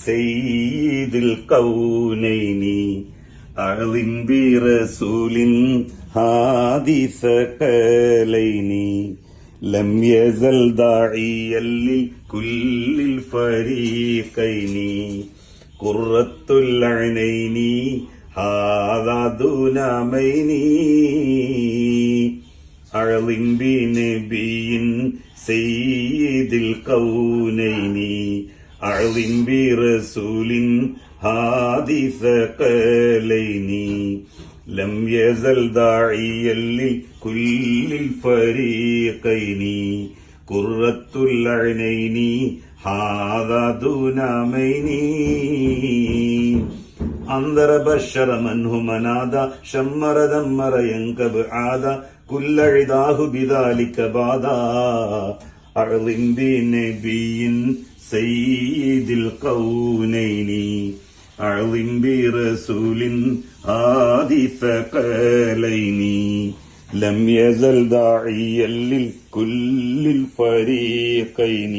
സെയ്തിൽ കൗനൈനി അളിംബി റസൂലിൻ ഹാദിസ കലൈനി ലം യസൽ ദാഇയല്ലി കുല്ലിൽ ഫരീഖൈനി ഖുറത്തുൽ അനൈനി ഹാദാ ദുനമൈനി അളിംബി നബിയിൻ സെയ്തിൽ കൗനൈനി أعظم برسول هادي ثقلين لم يزل داعيا لكل الفريقين. قرة العينين هذا دون عميني أنذر بشر منه منادى شمر دمر ينكب عادا. كل عداه بذلك بادا. أعظم بنبي سيد الكونين أعظم برسول هادي ثقلين لم يزل داعيا للكل الفريقين.